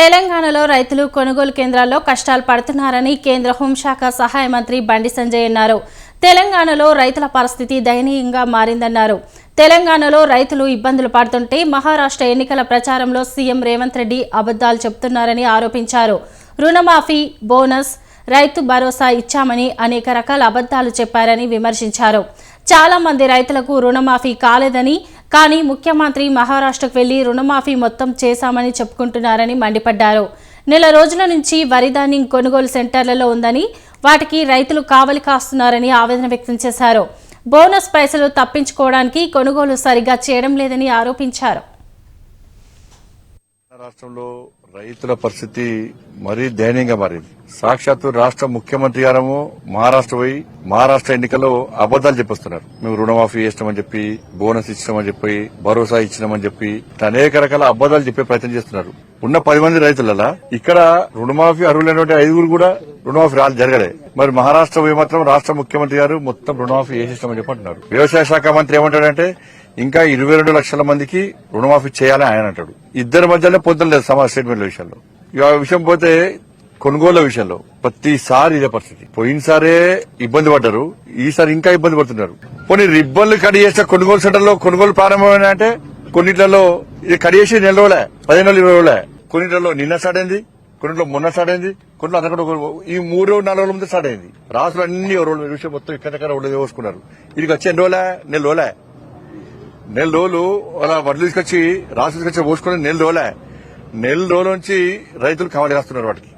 తెలంగాణలో రైతులు కొనుగోలు కేంద్రాల్లో కష్టాలు పడుతున్నారని కేంద్ర హోంశాఖ సహాయ మంత్రి బండి సంజయ్ అన్నారు. తెలంగాణలో రైతుల పరిస్థితి దయనీయంగా మారిందన్నారు. తెలంగాణలో రైతులు ఇబ్బందులు పడుతుంటే మహారాష్ట్ర ఎన్నికల ప్రచారంలో సీఎం రేవంత్ రెడ్డి అబద్దాలు చెబుతున్నారని ఆరోపించారు. రుణమాఫీ బోనస్ రైతు భరోసా ఇచ్చామని అనేక రకాల అబద్దాలు చెప్పారని విమర్శించారు. చాలా మంది రైతులకు రుణమాఫీ కాలేదని కానీ ముఖ్యమంత్రి మహారాష్ట్రకు వెళ్ళి రుణమాఫీ మొత్తం చేశామని చెప్పుకుంటున్నారని మండిపడ్డారు. నెల రోజుల నుంచి వరి ధాన్యం కొనుగోలు సెంటర్లలో ఉందని వాటికి రైతులు కావలి కాస్తున్నారని ఆవేదన వ్యక్తం చేశారు. బోనస్ పైసలు తప్పించుకోవడానికి కొనుగోలు సరిగా చేయడం లేదని ఆరోపించారు. రాష్ట్రంలో రైతుల పరిస్థితి మరీ దయనీయంగా మారింది. సాక్షాత్తు రాష్ట్ర ముఖ్యమంత్రి గారము మహారాష్ట్ర పోయి మహారాష్ట్ర ఎన్నికల్లో అబద్దాలు చెప్పిస్తున్నారు. మేము రుణమాఫీ చేస్తామని చెప్పి బోనస్ ఇచ్చినామని చెప్పి భరోసా ఇచ్చినామని చెప్పి అనేక రకాల అబద్దాలు చెప్పే ప్రయత్నం చేస్తున్నారు. ఉన్న పది మంది రైతులలో ఇక్కడ రుణమాఫీ అర్హులైనటువంటి ఐదుగురు కూడా రుణమాఫీ రాలు జరగలే. మరి మహారాష్ట్ర పోయి మాత్రం రాష్ట్ర ముఖ్యమంత్రి గారు మొత్తం రుణమాఫీ చేసేస్తామని చెప్పి అంటున్నారు. వ్యవసాయ శాఖ మంత్రి ఏమంటాడంటే ఇంకా ఇరవై రెండు లక్షల మందికి రుణమాఫీ చేయాలని ఆయన అంటాడు. ఇద్దరి మధ్యలో పొందలేదు సమాజ స్టేట్మెంట్ల విషయంలో. ఇక విషయం పోతే కొనుగోళ్ళ విషయంలో ప్రతిసారి ఇదే పరిస్థితి. పోయినసారే ఇబ్బంది పడ్డారు ఈసారి ఇంకా ఇబ్బంది పడుతున్నారు. కొన్ని రిబ్బన్లు కట్ చేస్తే కొనుగోలు సెంటర్లో కొనుగోలు ప్రారంభమైన అంటే కొన్నిట్లలో ఇది కట్ చేసి నెల రోజులే పదిహేను రోజులు ఇరవై రోజులే. కొన్నిట్లలో నిన్న స్టార్ట్ అయింది కొన్నిట్లో మొన్న స్టార్ట్ అయింది కొన్నిట్లో అంతకంటే ఈ మూడు రోజులు నాలుగు రోజుల ముందు స్టార్ట్ అయింది. రాసులు అన్ని రోజులు విషయం మొత్తం ఇక్కడ రోజులు వేసుకున్నారు ఇది వచ్చి ఎన్ని రోజులే? నెల రోజులే. నెల రోజులు అలా వడ్లు తీసుకొచ్చి రాసి తీసుకొచ్చి పోసుకొని నెల రోజులే. నెల రోజుల నుంచి రైతులు కమలు చేస్తున్నారు వాటికి.